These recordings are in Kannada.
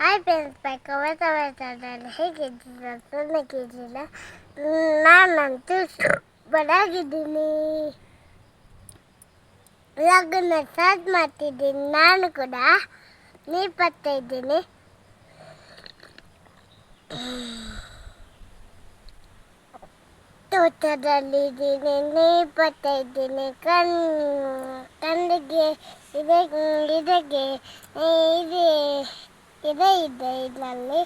ಹಾಯ್ ಫ್ರೆಂಡ್ಸ್ ಬೇಕು ಹೊಸ ಹೊಸದಲ್ಲಿ ಹೇಗಿದ್ದೀರ ಚೆನ್ನಾಗಿದ್ದೀರ ನಾನಂತೂ ಬಡಾಗಿದ್ದೀನಿ ಲಗ್ನ ಸ್ಟಾರ್ಟ್ ಮಾಡ್ತಿದ್ದೀನಿ ನಾನು ಕೂಡ ನೀರು ಪತ್ತೆ ಇದ್ದೀನಿ ತೋಟದಲ್ಲಿದ್ದೀನಿ ನೀರು ಪತ್ತೆ ಇದ್ದೀನಿ ಕಣ್ ಕಣ್ಣಿಗೆ ಇದೆ ಇದಕ್ಕೆ ಇದೆ ಇದೆ ಇದೆ ಇದರಲ್ಲಿ.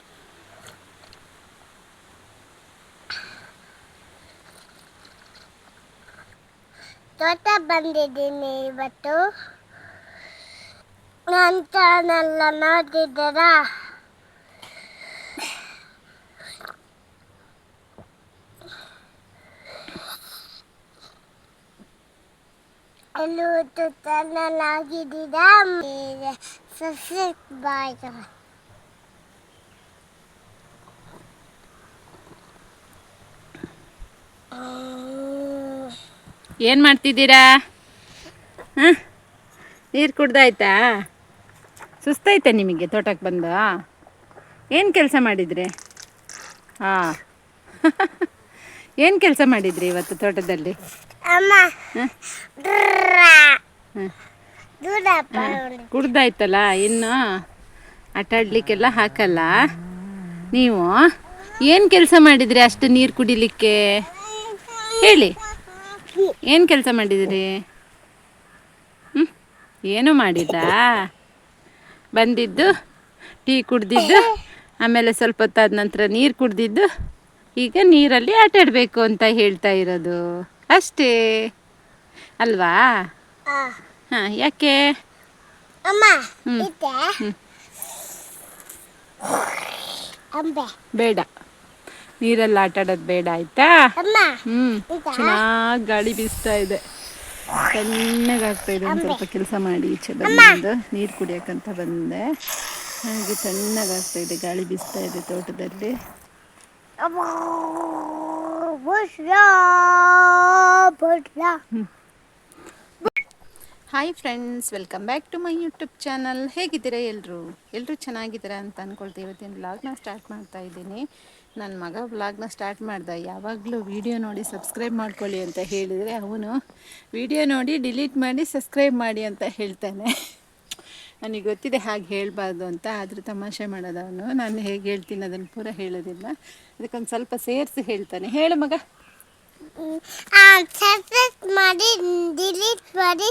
ತೋಟ ಬಂದಿದ್ದೀನಿ ಇವತ್ತು. ನನ್ನ ಚಾನೆಲ್ಲ ನೋಡಿದ್ದೀರಾ ಎಲ್ಲೂ ಚಾನೆಲ್ ಆಗಿದ್ದೀರಾ ಸಬ್ಸ್ಕ್ರೈಬ್ ಬಾಯ್ ಏನು ಮಾಡ್ತಿದ್ದೀರಾ? ಹಾಂ? ನೀರು ಕುಡ್ದಾಯ್ತಾ? ಸುಸ್ತಾಯ್ತಾ ನಿಮಗೆ ತೋಟಕ್ಕೆ ಬಂದು? ಏನು ಕೆಲಸ ಮಾಡಿದ್ರಿ? ಹಾಂ. ಏನು ಕೆಲಸ ಮಾಡಿದ್ರಿ ಇವತ್ತು ತೋಟದಲ್ಲಿ? ಕುಡ್ದಾಯ್ತಲ್ಲ ಇನ್ನು ಆಟಾಡ್ಲಿಕ್ಕೆಲ್ಲ ಹಾಕಲ್ಲ. ನೀವು? ಏನು ಕೆಲಸ ಮಾಡಿದ್ರಿ ಅಷ್ಟು ನೀರು ಕುಡಿಲಿಕ್ಕೆ? ಹೇಳಿ. ಏನು ಕೆಲಸ ಮಾಡಿದಿರಿ? ಹ್ಞೂ ಏನು ಮಾಡಿದ್ದ? ಬಂದಿದ್ದು ಟೀ ಕುಡ್ದಿದ್ದು ಆಮೇಲೆ ಸ್ವಲ್ಪ ಹೊತ್ತಾದ ನಂತರ ನೀರು ಕುಡ್ದಿದ್ದು ಈಗ ನೀರಲ್ಲಿ ಆಟಾಡಬೇಕು ಅಂತ ಹೇಳ್ತಾ ಇರೋದು. ಅಷ್ಟೇ. ಅಲ್ವಾ? ಹಾಂ ಯಾಕೆ? ಬೇಡ. ನೀರಲ್ಲಿ ಆಟಾಡೋದು ಬೇಡ ಆಯ್ತಾ? ಹ್ಮ್ ಚೆನ್ನಾಗ್ ಗಾಳಿ ಬೀಸ್ತಾ ಇದೆ. ತಣ್ಣಗಾಗ್ತಾ ಇದೆ ಒಂದು ಸ್ವಲ್ಪ ಕೆಲಸ ಮಾಡಿ ಈಚೆ ಬಂದು ನೀರು ಕುಡಿಯೋಕ್ಕಂತ ಬಂದೆ. ಹಾಗೆ ತಣ್ಣಗಾಗ್ತಾ ಇದೆ ಗಾಳಿ ಬೀಸ್ತಾ ಇದೆ ತೋಟದಲ್ಲಿ. Hi friends welcome back to my YouTube channel ಹೇಗಿದ್ದೀರಾ ಎಲ್ಲರೂ ಎಲ್ಲರೂ ಚೆನ್ನಾಗಿದ್ದೀರಾ ಅಂತ ಅಂದ್ಕೊಳ್ತೀವಿ ಇವತ್ತಿನ ಬ್ಲಾಗ್ನ ಸ್ಟಾರ್ಟ್ ಮಾಡ್ತಾ ಇದ್ದೀನಿ. ನನ್ನ ಮಗ ವ್ಲಾಗ್ನ ಸ್ಟಾರ್ಟ್ ಮಾಡ್ದೆ. ಯಾವಾಗಲೂ ವಿಡಿಯೋ ನೋಡಿ ಸಬ್ಸ್ಕ್ರೈಬ್ ಮಾಡ್ಕೊಳ್ಳಿ ಅಂತ ಹೇಳಿದರೆ ಅವನು ವಿಡಿಯೋ ನೋಡಿ ಡಿಲೀಟ್ ಮಾಡಿ ಸಬ್ಸ್ಕ್ರೈಬ್ ಮಾಡಿ ಅಂತ ಹೇಳ್ತಾನೆ. ನನಗೆ ಗೊತ್ತಿದೆ ಹಾಗೆ ಹೇಳಬಾರ್ದು ಅಂತ ಆದರೂ ತಮಾಷೆ ಮಾಡೋದು ಅವನು. ನಾನು ಹೇಗೆ ಹೇಳ್ತೀನಿ ಅದನ್ನು ಪೂರ ಹೇಳೋದಿಲ್ಲ. ಅದಕ್ಕೊಂದು ಸ್ವಲ್ಪ ಸೇರಿಸಿ ಹೇಳ್ತಾನೆ. ಹೇಳು ಮಗ. ಮಾಡಿ ಡಿಲೀಟ್ ಮಾಡಿ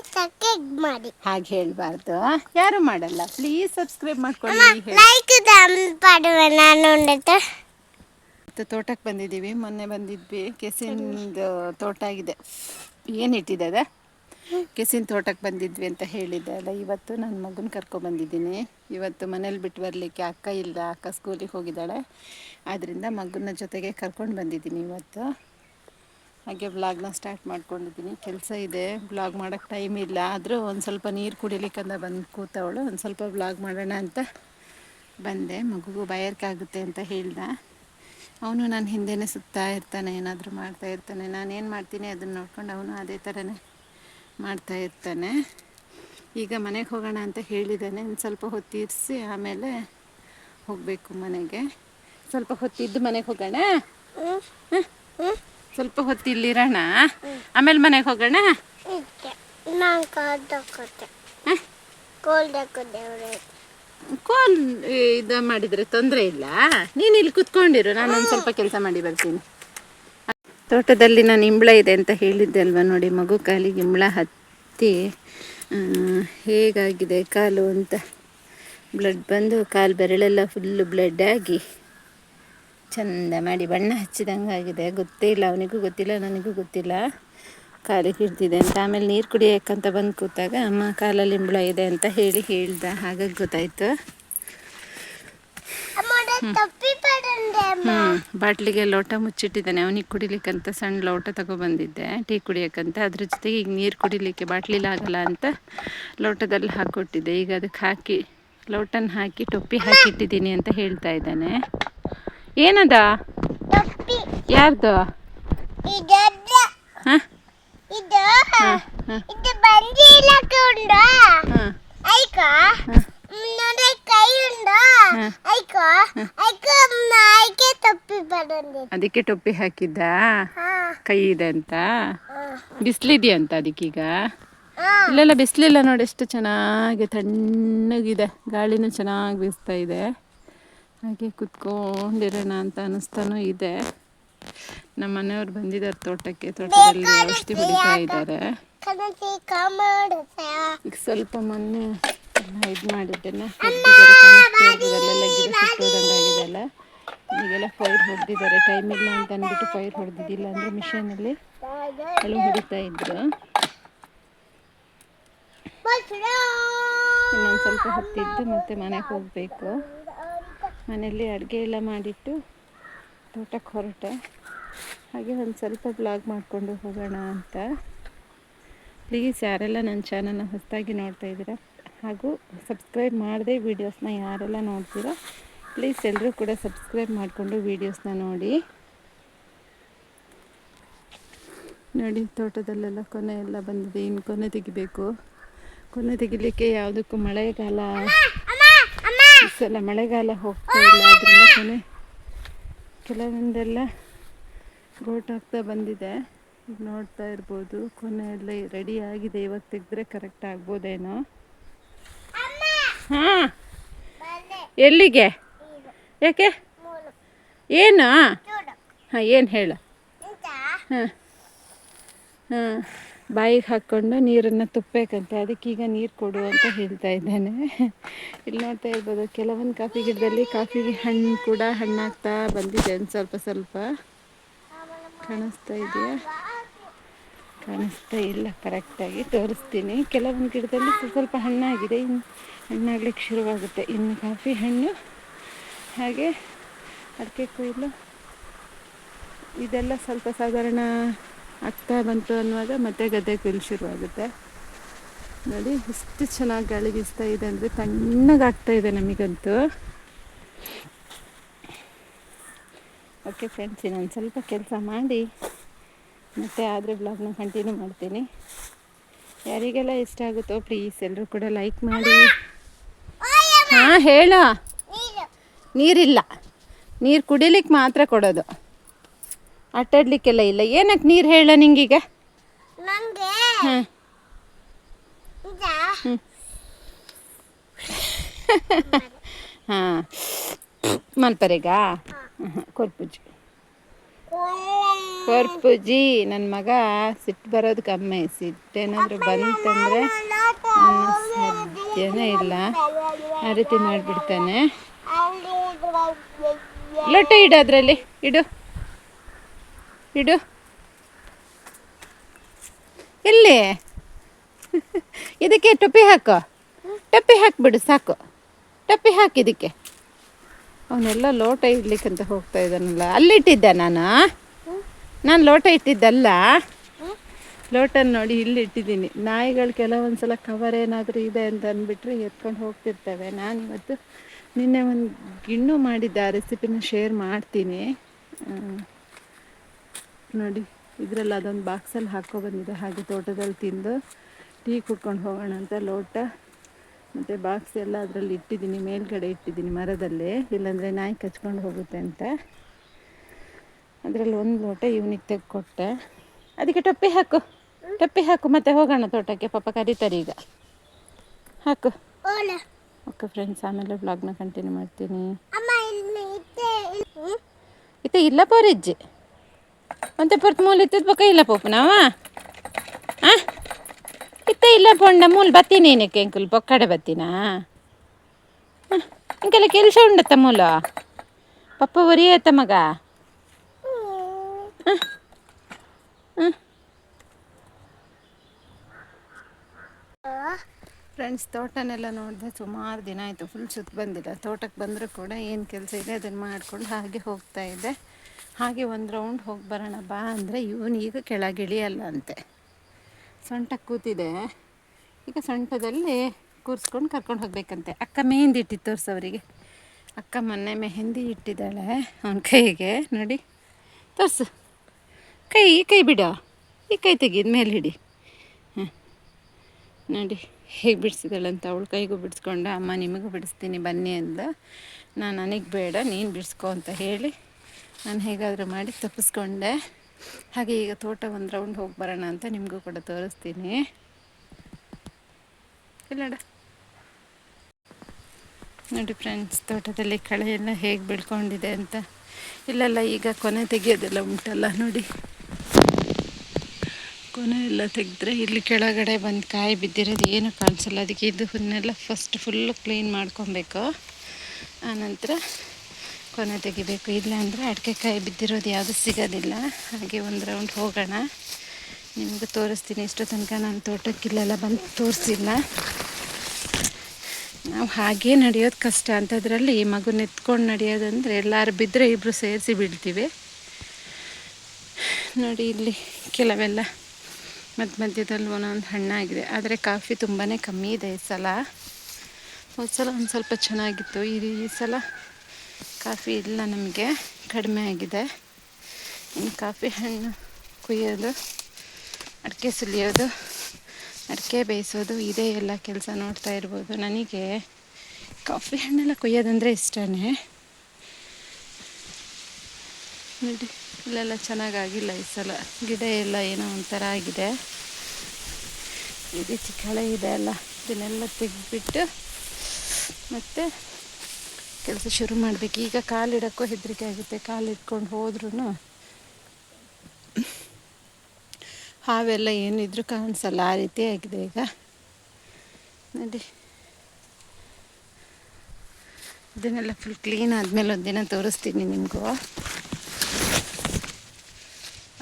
ಮಾಡಿ. ಹಾಗೆ ಹೇಳಬಾರ್ದು. ಯಾರು ಮಾಡಲ್ಲ? ಪ್ಲೀಸ್ ಸಬ್ಸ್ಕ್ರೈಬ್ ಮಾಡ್ಕೊಳ್ಳಿ ಲೈಕ್ ಪಡುವೆ ನಾನು ಮತ್ತು ತೋಟಕ್ಕೆ ಬಂದಿದ್ದೀವಿ. ಮೊನ್ನೆ ಬಂದಿದ್ವಿ. ಕೆಸಿಂದು ತೋಟ ಆಗಿದೆ. ಏನು ಇಟ್ಟಿದೆ ಅದ ಕೆಸಿನ ತೋಟಕ್ಕೆ ಬಂದಿದ್ವಿ ಅಂತ ಹೇಳಿದ್ದೆ ಅಲ್ಲ ಇವತ್ತು ನನ್ನ ಮಗನ ಕರ್ಕೊಬಂದಿದ್ದೀನಿ ಇವತ್ತು ಮನೇಲಿ ಬಿಟ್ಟು ಬರಲಿಕ್ಕೆ ಅಕ್ಕ ಇಲ್ಲ. ಅಕ್ಕ ಸ್ಕೂಲಿಗೆ ಹೋಗಿದ್ದಾಳೆ. ಆದ್ದರಿಂದ ಮಗನ ಜೊತೆಗೆ ಕರ್ಕೊಂಡು ಬಂದಿದ್ದೀನಿ ಇವತ್ತು. ಹಾಗೆ ಬ್ಲಾಗ್ನ ಸ್ಟಾರ್ಟ್ ಮಾಡ್ಕೊಂಡಿದ್ದೀನಿ. ಕೆಲಸ ಇದೆ. ಬ್ಲಾಗ್ ಮಾಡೋಕ್ಕೆ ಟೈಮ್ ಇಲ್ಲ. ಆದರೂ ಒಂದು ಸ್ವಲ್ಪ ನೀರು ಕುಡಿಲಿಕ್ಕಂತ ಬಂದು ಕೂತವಳು. ಒಂದು ಸ್ವಲ್ಪ ಬ್ಲಾಗ್ ಮಾಡೋಣ ಅಂತ ಬಂದೆ. ಮಗುಗೂ ಬಯರ್ಕಾಗುತ್ತೆ ಅಂತ ಹೇಳ್ದೆ. ಅವನು ನನ್ನ ಹಿಂದೆನೇ ಸುತ್ತಾ ಇರ್ತಾನೆ ಏನಾದರೂ ಮಾಡ್ತಾ ಇರ್ತಾನೆ. ನಾನು ಏನು ಮಾಡ್ತೀನಿ ಅದನ್ನು ನೋಡ್ಕೊಂಡು ಅವನು ಅದೇ ಥರನೇ ಮಾಡ್ತಾ ಇರ್ತಾನೆ. ಈಗ ಮನೆಗೆ ಹೋಗೋಣ ಅಂತ ಹೇಳಿದ್ದಾನೆ ಒಂದು ಸ್ವಲ್ಪ ಹೊತ್ತಿರಿಸಿ ಆಮೇಲೆ ಹೋಗಬೇಕು ಮನೆಗೆ. ಸ್ವಲ್ಪ ಹೊತ್ತಿದ್ದು ಮನೆಗೆ ಹೋಗೋಣ? ಸ್ವಲ್ಪ ಹೊತ್ತು ಇಲ್ಲಿರೋಣ? ಆಮೇಲೆ ಮನೆಗೆ ಹೋಗೋಣ? ನಾನು ಕಾಲ್ ಇದು ಮಾಡಿದರೆ ತೊಂದರೆ ಇಲ್ಲ. ನೀನು ಇಲ್ಲಿ ಕುತ್ಕೊಂಡಿರು, ನಾನು ಒಂದು ಸ್ವಲ್ಪ ಕೆಲಸ ಮಾಡಿ ಬರ್ತೀನಿ. ತೋಟದಲ್ಲಿ ನಾನು ಇಂಬಳ ಇದೆ ಅಂತ ಹೇಳಿದ್ದೆ ಅಲ್ವಾ ನೋಡಿ, ಮಗು ಕಾಲಿಗೆ ಇಂಬಳ ಹತ್ತಿ ಹೇಗಾಗಿದೆ ಕಾಲು ಅಂತ. ಬ್ಲಡ್ ಬಂದು ಕಾಲು ಬೆರಳೆಲ್ಲ ಫುಲ್ಲು ಬ್ಲಡ್ ಆಗಿ ಚಂದ ಮಾಡಿ ಬಣ್ಣ ಹಚ್ಚಿದಂಗೆ ಆಗಿದೆ ಗೊತ್ತೇ ಇಲ್ಲ ಅವನಿಗೂ ಗೊತ್ತಿಲ್ಲ, ನನಗೂ ಗೊತ್ತಿಲ್ಲ. ಕಾಲಿಗೆ ಹಿಡ್ದಿದೆ ಅಂತ. ಆಮೇಲೆ ನೀರು ಕುಡಿಯೋಕ್ಕಂತ ಬಂದು ಕೂತಾಗ ಅಮ್ಮ ಕಾಲಲ್ಲಿ ಇಂಬಳ ಇದೆ ಅಂತ ಹೇಳಿ ಹೇಳ್ದ ಹಾಗಾಗಿ ಗೊತ್ತಾಯ್ತು. ಹ್ಞೂ ಬಾಟ್ಲಿಗೆ ಲೋಟ ಮುಚ್ಚಿಟ್ಟಿದ್ದಾನೆ. ಅವನಿಗೆ ಕುಡಿಲಿಕ್ಕಂತ ಸಣ್ಣ ಲೋಟ ತಗೊಬಂದಿದ್ದೆ ಟೀ ಕುಡಿಯಕ್ಕಂತ. ಅದ್ರ ಜೊತೆಗೆ ಈಗ ನೀರು ಕುಡಿಲಿಕ್ಕೆ ಬಾಟ್ಲಿಲಿ ಆಗಲ್ಲ ಅಂತ ಲೋಟದಲ್ಲಿ ಹಾಕ್ಕೊಟ್ಟಿದ್ದೆ ಈಗ ಅದಕ್ಕೆ ಹಾಕಿ ಲೋಟನ ಹಾಕಿ ಟೊಪ್ಪಿ ಹಾಕಿಟ್ಟಿದ್ದೀನಿ ಅಂತ ಹೇಳ್ತಾ ಇದ್ದಾನೆ. ಏನದ? ಯಾರ್ದು? ಹಾಂ? ಇದು ಇದು ಉಂಡ ಐಕ? ನೋಡಿ ಕೈ ಉಂಡ ಐಕೋ? ಐಕೋ ಐಕೆ ತಪ್ಪಿ ಬರಂದಿ ಅದಕ್ಕೆ ಟೊಪ್ಪಿ ಹಾಕಿದ್ದ? ಕೈ ಇದೆ ಅಂತ? ಬಿಸಿಲಿದೆಯಾ ಅಂತ ಅದಕ್ಕೀಗ? ಇಲ್ಲೆಲ್ಲ ಬಿಸಿಲಿಲ್ಲ ನೋಡಿ ಎಷ್ಟು ಚೆನ್ನಾಗಿ ತಣ್ಣಗಿದೆ. ಗಾಳಿನೂ ಚೆನ್ನಾಗಿ ಬೀಸ್ತಾ ಇದೆ. ಹಾಗೆ ಕುತ್ಕೊಂಡಿರೋಣ ಅಂತ ಅನ್ನಿಸ್ತಾನೂ ಇದೆ. ನಮ್ಮ ಮನೆಯವ್ರು ಬಂದಿದ್ದಾರೆ ತೋಟಕ್ಕೆ ತೋಟದಲ್ಲಿ ಔಷಧಿ ಹೊಡಿತಾ ಇದ್ದಾರೆ. ಈಗ ಸ್ವಲ್ಪ ಮೊನ್ನೆ ಇದು ಮಾಡಿದ್ದೆಲ್ಲ ಈಗೆಲ್ಲ ಫೈರ್ ಹೊಡೆದಿದ್ದಾರೆ. ಟೈಮ್ ಇಲ್ಲ ಅಂತ ಅಂದ್ಬಿಟ್ಟು ಫೈರ್ ಹೊಡೆದಿದ್ದಿಲ್ಲ ಅಂದರೆ ಮಿಷನಲ್ಲಿ ಎಲ್ಲ ಹೊಡಿತಾ ಇದ್ರು. ಇನ್ನೊಂದು ಸ್ವಲ್ಪ ಹೊತ್ತಿದ್ದು ಮತ್ತೆ ಮನೆಗೆ ಹೋಗಬೇಕು. ಮನೆಯಲ್ಲಿ ಅಡುಗೆ ಎಲ್ಲ ಮಾಡಿಟ್ಟು ತೋಟಕ್ಕೆ ಹೊರಟೆ. ಹಾಗೆ ಒಂದು ಸ್ವಲ್ಪ ಬ್ಲಾಗ್ ಮಾಡಿಕೊಂಡು ಹೋಗೋಣ ಅಂತ. ಪ್ಲೀಸ್ ಯಾರೆಲ್ಲ ನನ್ನ ಚಾನಲ್ನ ಹೊಸದಾಗಿ ನೋಡ್ತಾ ಇದ್ದೀರಾ, ಹಾಗೂ ಸಬ್ಸ್ಕ್ರೈಬ್ ಮಾಡದೆ ವೀಡಿಯೋಸ್ನ ಯಾರೆಲ್ಲ ನೋಡ್ತೀರಾ ಪ್ಲೀಸ್ ಎಲ್ಲರೂ ಕೂಡ ಸಬ್ಸ್ಕ್ರೈಬ್ ಮಾಡಿಕೊಂಡು ವೀಡಿಯೋಸ್ನ ನೋಡಿ. ನೋಡಿ, ತೋಟದಲ್ಲೆಲ್ಲ ಕೊನೆ ಎಲ್ಲ ಬಂದಿದೆ. ಇನ್ನು ಕೊನೆ ತೆಗಿಬೇಕು. ಕೊನೆ ತೆಗಿಲಿಕ್ಕೆ ಯಾವುದಕ್ಕೂ ಮಳೆಗಾಲ ಸಲ ಮಳೆಗಾಲ ಹೋಗ್ತಾ ಇಲ್ಲ. ಅದರಿಂದ ಕೊನೆ ಕೆಲವೊಂದೆಲ್ಲ ಆಗ್ತಾ ಬಂದಿದೆ. ಈಗ ನೋಡ್ತಾ ಇರ್ಬೋದು ಕೊನೆ ಎಲ್ಲ ರೆಡಿ ಆಗಿದೆ. ಇವಾಗ ತೆಗೆದ್ರೆ ಕರೆಕ್ಟ್ ಆಗ್ಬೋದೇನೋ? ಹಾಂ ಎಲ್ಲಿಗೆ? ಯಾಕೆ? ಏನು? ಹಾಂ ಏನು ಹೇಳು? ಹಾಂ ಹಾಂ. ಬಾಯಿಗೆ ಹಾಕ್ಕೊಂಡು ನೀರನ್ನು ತುಪ್ಪಬೇಕಂತೆ ಈಗ ನೀರು ಕೊಡು ಅಂತ ಹೇಳ್ತಾ ಇದ್ದಾನೆ. ಇಲ್ಲಿ ನೋಡ್ತಾ ಇರ್ಬೋದು, ಕೆಲವೊಂದು ಕಾಫಿ ಗಿಡದಲ್ಲಿ ಕಾಫಿ ಹಣ್ಣು ಕೂಡ ಹಣ್ಣಾಗ್ತಾ ಬಂದಿದೆ ಒಂದು ಸ್ವಲ್ಪ ಸ್ವಲ್ಪ. ಕಾಣಿಸ್ತಾ ಇದೆಯಾ? ಕಾಣಿಸ್ತಾ ಇಲ್ಲ ಕರೆಕ್ಟಾಗಿ ತೋರಿಸ್ತೀನಿ. ಕೆಲವೊಂದು ಗಿಡದಲ್ಲಿ ಸ್ವಲ್ಪ ಸ್ವಲ್ಪ ಹಣ್ಣಾಗಿದೆ ಇನ್ನು ಹಣ್ಣಾಗ್ಲಿಕ್ಕೆ ಶುರುವಾಗುತ್ತೆ. ಇನ್ನು ಕಾಫಿ ಹಣ್ಣು, ಹಾಗೆ ಅಡಿಕೆ ಕೊಯ್ಲು, ಇದೆಲ್ಲ ಸ್ವಲ್ಪ ಸಾಧಾರಣ ಆಗ್ತಾ ಬಂತು ಅನ್ನುವಾಗ ಮತ್ತೆ ಗದ್ದೆ ಕೊಯ್ಲು ಶುರುವಾಗುತ್ತೆ. ನೋಡಿ ಎಷ್ಟು ಚೆನ್ನಾಗಿ ಗಾಳಿ ಬೀಸ್ತಾ ಇದೆ ಅಂದರೆ ತಣ್ಣಗಾಗ್ತಾ ಇದೆ ನಮಗಂತೂ. ಓಕೆ ಫ್ರೆಂಡ್ಸ್ ಇನ್ನೊಂದು ಸ್ವಲ್ಪ ಕೆಲಸ ಮಾಡಿ ಮತ್ತೆ ಆದರೆ ಬ್ಲಾಗ್ನ ಕಂಟಿನ್ಯೂ ಮಾಡ್ತೀನಿ. ಯಾರಿಗೆಲ್ಲ ಇಷ್ಟ ಆಗುತ್ತೋ ಪ್ಲೀಸ್ ಎಲ್ಲರೂ ಕೂಡ ಲೈಕ್ ಮಾಡಿ. ಹಾಂ, ಹೇಳು. ನೀರಿಲ್ಲ. ನೀರು ಕುಡಿಲಿಕ್ಕೆ ಮಾತ್ರ ಕೊಡೋದು. ಆಟಾಡ್ಲಿಕ್ಕೆಲ್ಲ ಇಲ್ಲ. ಏನಕ್ಕೆ ನೀರು ಹೇಳ ನಿಂಗೀಗ? ಹಾಂ. ಮಲ್ಪರೆಗಾ? ಕೊರ್ಪುಜಿ ಕೊರ್ಪುಜಿ ನನ್ನ ಮಗ ಸಿಟ್ಟು ಬರೋದು ಕಮ್ಮಿ. ಸಿಟ್ಟೇನಾದರೂ ಬಂತಂದರೆ ಸಾಧ್ಯನೇ ಇಲ್ಲ. ಆ ರೀತಿ ಮಾಡಿಬಿಡ್ತಾನೆ. ಲೊಟ್ಟೆ ಇಡು ಅದರಲ್ಲಿ. ಇಡು. ಇಡು. ಎಲ್ಲಿ? ಇದಕ್ಕೆ ಟೊಪ್ಪಿ ಹಾಕು. ಟೊಪ್ಪಿ ಹಾಕಿಬಿಡು, ಸಾಕು. ಟೊಪ್ಪಿ ಹಾಕಿ ಇದಕ್ಕೆ. ಅವನೆಲ್ಲ ಲೋಟ ಇಡ್ಲಿಕ್ಕಂತ ಹೋಗ್ತಾ ಇದ್ದಾನಲ್ಲ. ಅಲ್ಲಿಟ್ಟಿದ್ದೆ ನಾನು ನಾನು ಲೋಟ ಇಟ್ಟಿದ್ದಲ್ಲ? ಲೋಟ ನೋಡಿ ಇಲ್ಲಿ ಇಟ್ಟಿದ್ದೀನಿ. ನಾಯಿಗಳು ಕೆಲವೊಂದು ಸಲ ಕವರ್ ಏನಾದರೂ ಇದೆ ಅಂತ ಅಂದ್ಬಿಟ್ರೆ ಎತ್ಕೊಂಡು ಹೋಗ್ತಿರ್ತವೆ. ನಾನು ಇವತ್ತು ನಿನ್ನೆ ಒಂದು ಗಿಣ್ಣು ಮಾಡಿದ್ದ ರೆಸಿಪಿನ ಶೇರ್ ಮಾಡ್ತೀನಿ. ನೋಡಿ ಇದರಲ್ಲಿ ಅದೊಂದು ಬಾಕ್ಸಲ್ಲಿ ಹಾಕೋ ಬಂದಿದೆ. ಹಾಗೆ ತೋಟದಲ್ಲಿ ತಿಂದು ಟೀ ಕುಡ್ಕೊಂಡು ಹೋಗೋಣ ಅಂತ ಲೋಟ. ಮತ್ತು ಬಾಕ್ಸ್ ಎಲ್ಲ ಅದರಲ್ಲಿ ಇಟ್ಟಿದ್ದೀನಿ ಮೇಲ್ಗಡೆ ಇಟ್ಟಿದ್ದೀನಿ ಮರದಲ್ಲಿ. ಇಲ್ಲಾಂದರೆ ನಾಯಿ ಕಚ್ಕೊಂಡು ಹೋಗುತ್ತೆ ಅಂತ. ಅದರಲ್ಲಿ ಒಂದು ಲೋಟ ಇವನಿಗೆ ತೆಗೆದುಕೊಟ್ಟೆ. ಅದಕ್ಕೆ ಟೊಪ್ಪಿ ಹಾಕು. ಟೊಪ್ಪಿ ಹಾಕು. ಮತ್ತೆ ಹೋಗೋಣ ತೋಟಕ್ಕೆ. ಪಾಪ ಕರೀತಾರೆ ಈಗ. ಹಾಕು. ಓಕೆ ಫ್ರೆಂಡ್ಸ್ ಆಮೇಲೆ ಬ್ಲಾಗ್ನ ಕಂಟಿನ್ಯೂ ಮಾಡ್ತೀನಿ. ಇತ್ತೆ ಇಲ್ಲ ಪೋರಿಜ್ಜಿ ಮತ್ತೆ ಪರ್ತ್ ಮೂಲ ಇತ್ತದ ಬಕ ಇಲ್ಲ ಪೋಪುನವ ಆ? ಇತ್ತ ಇಲ್ಲ ಪೊಂಡ, ಮೂಲ ಬತ್ತೀನಿ ಏನಕ್ಕೆ ಎಂಕುಲ್ ಪೊಕ್ಕಡೆ ಬತ್ತೀನಾ? ಇಂಕೆಲ್ಲ ಕೆಲಸ ಉಂಡತ್ತ ಮೂಲ? ಪಪ್ಪ ಒರಿಯತ್ತ ಮಗ? ಫ್ರೆಂಡ್ಸ್ ತೋಟನೆಲ್ಲ ನೋಡಿದೆ ಸುಮಾರು ದಿನ ಆಯಿತು ಫುಲ್ ಸುತ್ತ ಬಂದಿಲ್ಲ. ತೋಟಕ್ಕೆ ಬಂದರೂ ಕೂಡ ಏನು ಕೆಲಸ ಇದೆ ಅದನ್ನು ಮಾಡ್ಕೊಂಡು ಹಾಗೆ ಹೋಗ್ತಾ ಇದ್ದೆ. ಹಾಗೆ ಒಂದು ರೌಂಡ್ ಹೋಗಿ ಬರೋಣ ಬಾ ಅಂದರೆ ಇವನು ಈಗ ಕೆಳಗಿಳಿಯಲ್ಲ ಅಂತೆ ಸೊಂಟ ಕೂತಿದೆ. ಈಗ ಸೊಂಟದಲ್ಲಿ ಕೂರಿಸ್ಕೊಂಡು ಕರ್ಕೊಂಡು ಹೋಗಬೇಕಂತೆ. ಅಕ್ಕ ಮೆಹಂದಿ ಇಟ್ಟಿತ್ತು ತೋರ್ಸವರಿಗೆ ಅಕ್ಕ ಮೊನ್ನೆ ಮೆಹಂದಿ ಇಟ್ಟಿದ್ದಾಳೆ ಅವನ ಕೈಗೆ. ನೋಡಿ, ತೋರಿಸು. ಕೈ, ಈ ಕೈ ಬಿಡ. ಈ ಕೈ ತೆಗೀದ ಮೇಲೆ ಹಿಡಿ. ಹಾಂ ನೋಡಿ, ಹೇಗೆ ಬಿಡಿಸಿದಳಂತ ಅವಳು ಕೈಗೂ ಬಿಡಿಸ್ಕೊಂಡೆ, ಅಮ್ಮ ನಿಮಗೂ ಬಿಡಿಸ್ತೀನಿ ಬನ್ನಿ ಅಂದ. ನಾನು ನನಗೆ ಬೇಡ, ನೀನು ಬಿಡಿಸ್ಕೊ ಅಂತ ಹೇಳಿ ನಾನು ಹೇಗಾದರೂ ಮಾಡಿ ತಪ್ಪಿಸ್ಕೊಂಡೆ. ಹಾಗೆ ಈಗ ತೋಟ ಒಂದು ರೌಂಡ್ ಹೋಗಿ ಬರೋಣ ಅಂತ ನಿಮಗೂ ಕೂಡ ತೋರಿಸ್ತೀನಿ. ಇಲ್ಲಡ ನೋಡಿ. ಫ್ರೆಂಡ್ಸ್ ತೋಟದಲ್ಲಿ ಕಳೆ ಎಲ್ಲ ಹೇಗೆ ಬೆಳ್ಕೊಂಡಿದೆ ಅಂತ. ಇಲ್ಲೆಲ್ಲ, ಈಗ ಕೊನೆ ತೆಗೆಯೋದೆಲ್ಲ ಉಂಟಲ್ಲ, ನೋಡಿ. ಕೊನೆ ಎಲ್ಲ ತೆಗೆದ್ರೆ ಇಲ್ಲಿ ಕೆಳಗಡೆ ಬಂದು ಕಾಯಿ ಬಿದ್ದಿರೋದು ಏನು ಕಾಣಿಸಲ್ಲ. ಅದಕ್ಕೆ ಇದು ಫಸ್ಟ್ ಫುಲ್ಲು ಕ್ಲೀನ್ ಮಾಡ್ಕೊಬೇಕು. ಆನಂತರ ಕೊನೆ ತೆಗಿಬೇಕು. ಇಲ್ಲ ಅಡಿಕೆ ಕಾಯಿ ಬಿದ್ದಿರೋದು ಯಾವುದು ಸಿಗೋದಿಲ್ಲ. ಹಾಗೆ ಒಂದು ರೌಂಡ್ ಹೋಗೋಣ. ನಿಮಗೆ ತೋರಿಸ್ತೀನಿ. ಇಷ್ಟು ತನಕ ನಾನು ತೋಟಕ್ಕಿಲ್ಲೆಲ್ಲ ಬಂದು ತೋರಿಸಿಲ್ಲ. ನಾವು ಹಾಗೇ ನಡೆಯೋದು ಕಷ್ಟ. ಅಂಥದ್ರಲ್ಲಿ ಮಗು ನೆತ್ಕೊಂಡು ನಡೆಯೋದಂದರೆ ಎಲ್ಲರೂ ಬಿದ್ದರೆ ಇಬ್ಬರು ಸೇರಿಸಿ ಬೀಳ್ತೀವಿ. ನೋಡಿ ಇಲ್ಲಿ ಕೆಲವೆಲ್ಲ ಮಧ್ಯ ಮಧ್ಯದಲ್ಲಿ ಒಂದೊಂದು ಹಣ್ಣಾಗಿದೆ ಆದರೆ ಕಾಫಿ ತುಂಬಾ ಕಮ್ಮಿ ಇದೆ ಈ ಸಲ. ಹೋದ ಸಲ ಒಂದು ಸ್ವಲ್ಪ ಚೆನ್ನಾಗಿತ್ತು. ಈ ಸಲ ಕಾಫಿ ಇಲ್ಲ ನಮಗೆ, ಕಡಿಮೆ ಆಗಿದೆ. ಇನ್ನು ಕಾಫಿ ಹಣ್ಣು ಕುಯ್ಯೋದು, ಅಡಿಕೆ ಸುಲಿಯೋದು, ಅಡಿಕೆ ಬೇಯಿಸೋದು, ಇದೇ ಎಲ್ಲ ಕೆಲಸ ನೋಡ್ತಾ ಇರ್ಬೋದು. ನನಗೆ ಕಾಫಿ ಹಣ್ಣೆಲ್ಲ ಕುಯ್ಯೋದಂದರೆ ಇಷ್ಟನೇ. ನೋಡಿ, ಇಲ್ಲೆಲ್ಲ ಚೆನ್ನಾಗಾಗಿಲ್ಲ ಈ ಸಲ. ಗಿಡ ಎಲ್ಲ ಏನೋ ಒಂಥರ ಆಗಿದೆ. ಇದು ಚಿಕ್ಕಳೆ ಕಳೆ ಇದೆ ಅಲ್ಲ, ಇದನ್ನೆಲ್ಲ ತೆಗೆದ್ಬಿಟ್ಟು ಮತ್ತು ಕೆಲಸ ಶುರು ಮಾಡಬೇಕು. ಈಗ ಕಾಲಿಡೋಕ್ಕೂ ಹೆದರಿಕೆ ಆಗುತ್ತೆ. ಕಾಲಿಟ್ಕೊಂಡು ಹೋದ್ರೂ ಹಾವೆಲ್ಲ ಏನಿದ್ರು ಕಾಣಿಸಲ್ಲ. ಆ ರೀತಿ ಆಗಿದೆ ಈಗ. ನೋಡಿ. ಇದನ್ನೆಲ್ಲ ಫುಲ್ ಕ್ಲೀನ್ ಆದಮೇಲೆ ಒಂದಿನ ತೋರಿಸ್ತೀನಿ ನಿಮಗೂ.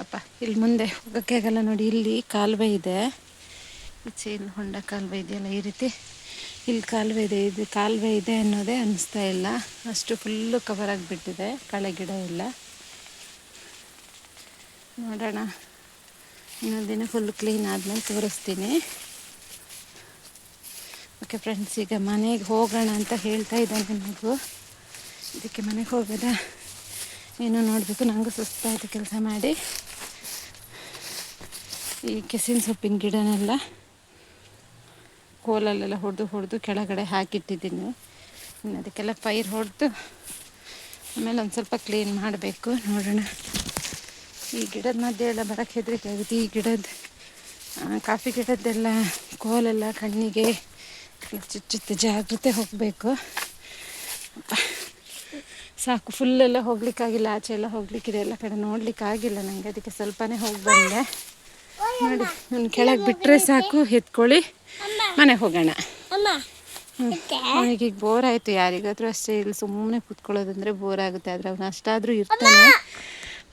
ಅಪ್ಪ, ಇಲ್ಲಿ ಮುಂದೆ ಹೋಗೋಕ್ಕೆ ಆಗಲ್ಲ ನೋಡಿ. ಇಲ್ಲಿ ಕಾಲುವೆ ಇದೆ. ಈಚೆ ಇಲ್ಲಿ ಹೊಂಡ ಕಾಲುವೆ ಇದೆಯಲ್ಲ ಈ ರೀತಿ. ಇಲ್ಲಿ ಕಾಲುವೆ ಇದೆ, ಇದು ಕಾಲುವೆ ಇದೆ ಅನ್ನೋದೇ ಅನ್ನಿಸ್ತಾ ಇಲ್ಲ. ಅಷ್ಟು ಫುಲ್ಲು ಕವರ್ ಆಗಿಬಿಟ್ಟಿದೆ, ಕಳೆ ಗಿಡ ಎಲ್ಲ. ನೋಡೋಣ. ಇನ್ನೊಂದು ದಿನ ಫುಲ್ ಕ್ಲೀನ್ ಆದಮೇಲೆ ತೋರಿಸ್ತೀನಿ. ಓಕೆ ಫ್ರೆಂಡ್ಸ್ ಈಗ ಮನೆಗೆ ಹೋಗೋಣ ಅಂತ ಹೇಳ್ತಾ ಇದ್ದಾನೆ ಮಗು. ಇದಕ್ಕೆ ಮನೆಗೆ ಹೋಗೋದ? ಏನೋ ನೋಡಬೇಕು ನನಗೂ ಸುಸ್ತಾಯಿತು ಕೆಲಸ ಮಾಡಿ. ಈ ಕೆಸಿನ ಸೊಪ್ಪಿನ ಗಿಡನೆಲ್ಲ. ಕೋಲಲ್ಲೆಲ್ಲ ಹೊಡೆದು ಹೊಡೆದು ಕೆಳಗಡೆ ಹಾಕಿಟ್ಟಿದ್ದೀನಿ. ಇನ್ನು ಅದಕ್ಕೆಲ್ಲ ಪೈರ್ ಹೊಡೆದು ಆಮೇಲೆ ಒಂದು ಸ್ವಲ್ಪ ಕ್ಲೀನ್ ಮಾಡಬೇಕು. ನೋಡೋಣ. ಈ ಗಿಡದ ಮಧ್ಯೆ ಎಲ್ಲ ಬರೋಕ್ಕೆ ಹೆದರಿಕೆ ಆಗುತ್ತೆ ಈ ಗಿಡದ ಕಾಫಿ ಗಿಡದ್ದೆಲ್ಲ ಕೋಲೆಲ್ಲ ಕಣ್ಣಿಗೆ ಚುಚ್ಚುತ್ತೆ ಜಾಗ್ರತೆ ಹೋಗಬೇಕು. ಸಾಕು ಫುಲ್ಲೆಲ್ಲ ಹೋಗ್ಲಿಕ್ಕಾಗಿಲ್ಲ. ಆಚೆ ಎಲ್ಲ ಹೋಗ್ಲಿಕ್ಕಿದೆ ಎಲ್ಲ ಕಡೆ ನೋಡ್ಲಿಕ್ಕಾಗಿಲ್ಲ ನನಗೆ ಅದಕ್ಕೆ ಸ್ವಲ್ಪನೇ ಹೋಗಿ ಬಂದೆ. ನೋಡಿ ನನ್ನ ಕೆಳಗೆ ಬಿಟ್ಟರೆ ಸಾಕು, ಎತ್ಕೊಳ್ಳಿ. ಮನೆಗೆ ಹೋಗೋಣ. ಅವನಿಗೆ ಈಗ ಬೋರ್ ಆಯಿತು ಯಾರಿಗಾದ್ರೂ ಅಷ್ಟೇ ಇಲ್ಲಿ ಸುಮ್ಮನೆ ಕುತ್ಕೊಳ್ಳೋದಂದ್ರೆ ಬೋರ್ ಆಗುತ್ತೆ. ಆದರೆ ಅವನು ಅಷ್ಟಾದರೂ ಇರ್ತಾನೆ.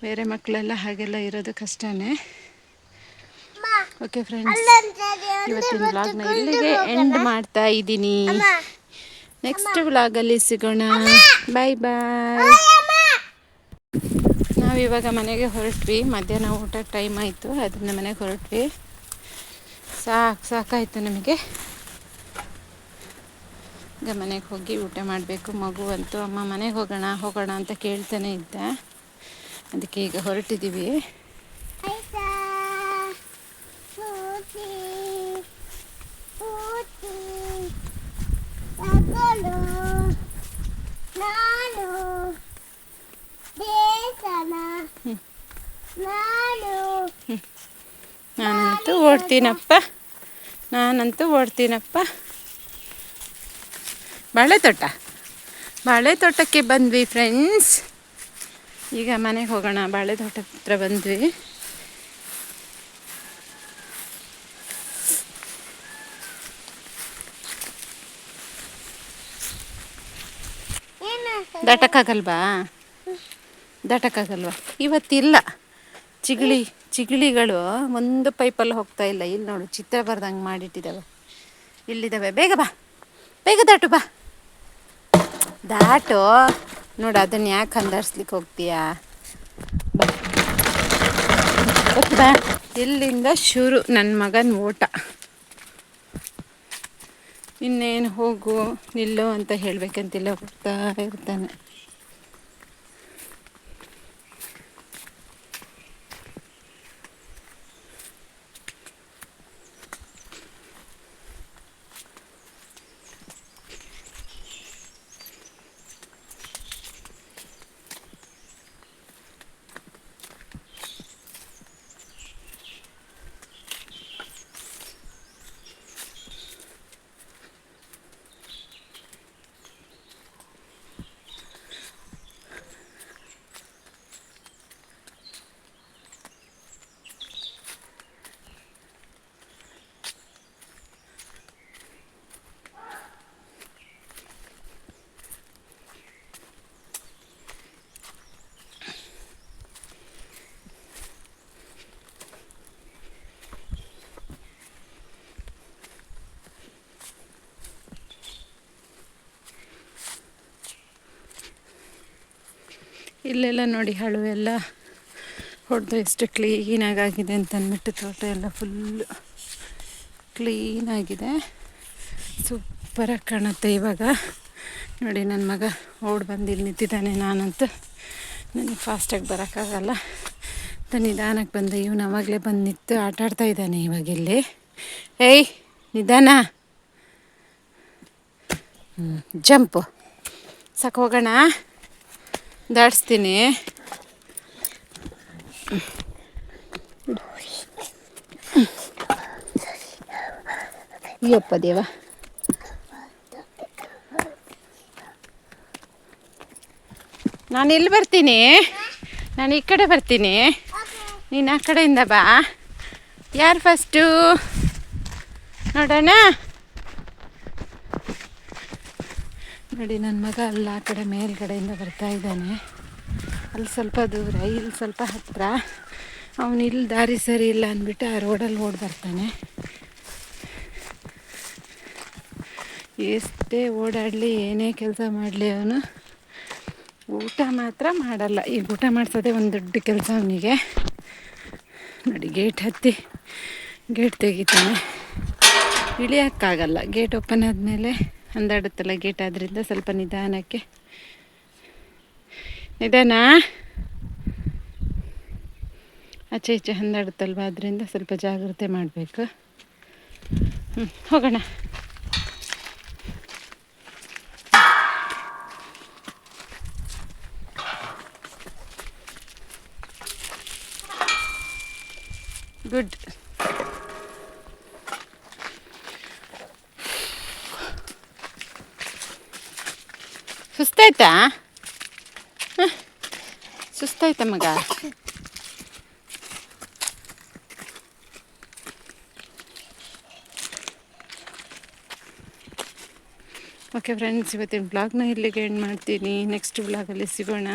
ಬೇರೆ ಮಕ್ಕಳೆಲ್ಲ ಹಾಗೆಲ್ಲ ಇರೋದು ಕಷ್ಟನೇ. ಓಕೆ ಫ್ರೆಂಡ್ಸ್ ಇವತ್ತಿನ ವ್ಲಾಗ್ನ ಇಲ್ಲಿಗೆ ಎಂಡ್ ಮಾಡ್ತಾ ಇದ್ದೀನಿ. ನೆಕ್ಸ್ಟ್ ವ್ಲಾಗಲ್ಲಿ ಸಿಗೋಣ. ಬಾಯ್ ಬಾಯ್ ನಾವಿವಾಗ ಮನೆಗೆ ಹೊರಟ್ವಿ. ಮಧ್ಯಾಹ್ನ ಊಟ ಟೈಮ್ ಆಯಿತು. ಅದನ್ನ ಮನೆಗೆ ಹೊರಟ್ವಿ. ಸಾಕು ಸಾಕಾಯಿತು ನಮಗೆ. ಈಗ ಮನೆಗೆ ಹೋಗಿ ಊಟ ಮಾಡಬೇಕು. ಮಗು ಅಂತೂ ಅಮ್ಮ ಮನೆಗೆ ಹೋಗೋಣ ಹೋಗೋಣ ಅಂತ ಕೇಳ್ತಾನೆ ಇದ್ದ. ಅದಕ್ಕೆ ಈಗ ಹೊರಟಿದ್ದೀವಿ ನಾನಂತೂ ಓಡ್ತೀನಪ್ಪ. ನಾನಂತೂ ಓಡ್ತೀನಪ್ಪ. ಬಾಳೆ ತೋಟ ಬಾಳೆ ತೋಟಕ್ಕೆ ಬಂದ್ವಿ ಫ್ರೆಂಡ್ಸ್ ಈಗ ಮನೆಗೆ ಹೋಗೋಣ. ಬಾಳೆ ತೋಟ ಹತ್ರ ಬಂದ್ವಿ. ಏನು ದಟಕ್ಕಾಗಲ್ವಾ ದಟಕ್ಕಾಗಲ್ವಾ ಇವತ್ತಿಲ್ಲ. ಚಿಗಳಿ, ಚಿಗಳಿಗಳು ಒಂದು ಪೈಪಲ್ಲಿ ಹೋಗ್ತಾ ಇಲ್ಲ. ಇಲ್ಲಿ ನೋಡು, ಚಿತ್ರ ಬರ್ದಂಗೆ ಮಾಡಿಟ್ಟಿದ್ದಾವೆ. ಇಲ್ಲಿದ್ದಾವೆ. ಬೇಗ ಬಾ. ಬೇಗ ದಾಟು, ಬಾ. ದಾಟು. ನೋಡು, ಅದನ್ನು ಯಾಕೆ ಹಂದರ್ಸ್ಲಿಕ್ಕೆ ಹೋಗ್ತೀಯಾ? ಬಾ. ಇಲ್ಲಿಂದ ಶುರು, ನನ್ನ ಮಗನ ಓಟ. ಇನ್ನೇನು ಹೋಗು, ನಿಲ್ಲು ಅಂತ ಹೇಳ್ಬೇಕಂತಿಲ್ಲ, ಹೋಗ್ತಾ ಇರ್ತಾನೆ. ಇಲ್ಲೆಲ್ಲ ನೋಡಿ ಹಳು ಎಲ್ಲ ಹೊಡೆದು ಎಷ್ಟು ಕ್ಲೀನಾಗಿ ಆಗಿದೆ ಅಂತ ಅಂದ್ಬಿಟ್ಟು ತೋಟ ಎಲ್ಲ ಫುಲ್ಲು ಕ್ಲೀನಾಗಿದೆ ಸೂಪರಾಗಿ ಕಾಣುತ್ತೆ ಇವಾಗ. ನೋಡಿ ನನ್ನ ಮಗ ಓಡ್ ಬಂದು ಇಲ್ಲಿ ನಿಂತಿದ್ದಾನೆ ನಾನಂತೂ. ನನಗೆ ಫಾಸ್ಟಾಗಿ ಬರೋಕ್ಕಾಗಲ್ಲ. ಅಂತ ನಿಧಾನಕ್ಕೆ ಬಂದೆ ಇವನು ಅವಾಗಲೇ ಬಂದು ನಿಂತು ಆಟ ಆಡ್ತಾ ಇದ್ದಾನೆ ಇವಾಗ ಇಲ್ಲಿ. ಏಯ್, ನಿಧಾನ. ಜಂಪು. ಸಾಕು ಹೋಗೋಣ. ದಾಟಿಸ್ತೀನಿ. ಅಯ್ಯಪ್ಪ ದೇವ. ನಾನು ಎಲ್ಲಿ ಬರ್ತೀನಿ? ನಾನು ಈ ಕಡೆ ಬರ್ತೀನಿ. ನೀನು ಆ ಕಡೆಯಿಂದ ಬಾ. ಯಾರು ಫಸ್ಟು ನೋಡೋಣ. ನೋಡಿ ನನ್ನ ಮಗ ಅಲ್ಲ ಆ ಕಡೆ ಮೇಲ್ಗಡೆಯಿಂದ ಬರ್ತಾ ಇದ್ದಾನೆ. ಅಲ್ಲಿ ಸ್ವಲ್ಪ ದೂರ, ಇಲ್ಲಿ ಸ್ವಲ್ಪ ಹತ್ತಿರ ಅವನು ಇಲ್ಲಿ ದಾರಿ ಸರಿ ಇಲ್ಲ ಅಂದ್ಬಿಟ್ಟು ಆ ರೋಡಲ್ಲಿ ಓಡಿ ಬರ್ತಾನೆ. ಎಷ್ಟೇ ಓಡಾಡಲಿ, ಏನೇ ಕೆಲಸ ಮಾಡಲಿ ಅವನು. ಊಟ ಮಾತ್ರ ಮಾಡಲ್ಲ. ಈಗ ಊಟ ಮಾಡಿಸೋದೇ ಒಂದು ದೊಡ್ಡ ಕೆಲಸ ಅವನಿಗೆ. ನೋಡಿ ಗೇಟ್ ಹತ್ತಿ ಗೇಟ್ ತೆಗಿತಾನೆ. ಇಳಿಯೋಕ್ಕಾಗಲ್ಲ. ಗೇಟ್ ಓಪನ್ ಆದಮೇಲೆ ಅಂದಾಡುತ್ತಲ್ಲ ಗೇಟ್ ಆದ್ರಿಂದ ಸ್ವಲ್ಪ ನಿಧಾನಕ್ಕೆ. ನಿಧಾನ? ಆಚೆ ಈಚೆ ಹಂದಾಡುತ್ತಲ್ವಾ ಅದರಿಂದ ಸ್ವಲ್ಪ ಜಾಗ್ರತೆ ಮಾಡಬೇಕು. ಹ್ಞೂ ಹೋಗೋಣ ಗುಡ್ ಸುಸ್ತಾಯ್ತಾ? ಹಾಂ. ಸುಸ್ತಾಯ್ತಾ ಮಗ? ಓಕೆ ಫ್ರೆಂಡ್ಸ್ ಇವತ್ತಿನ ಬ್ಲಾಗ್ನ ಇಲ್ಲಿಗೆ ಎಂಡ್ ಮಾಡ್ತೀನಿ. ನೆಕ್ಸ್ಟ್ ಬ್ಲಾಗಲ್ಲಿ ಸಿಗೋಣ.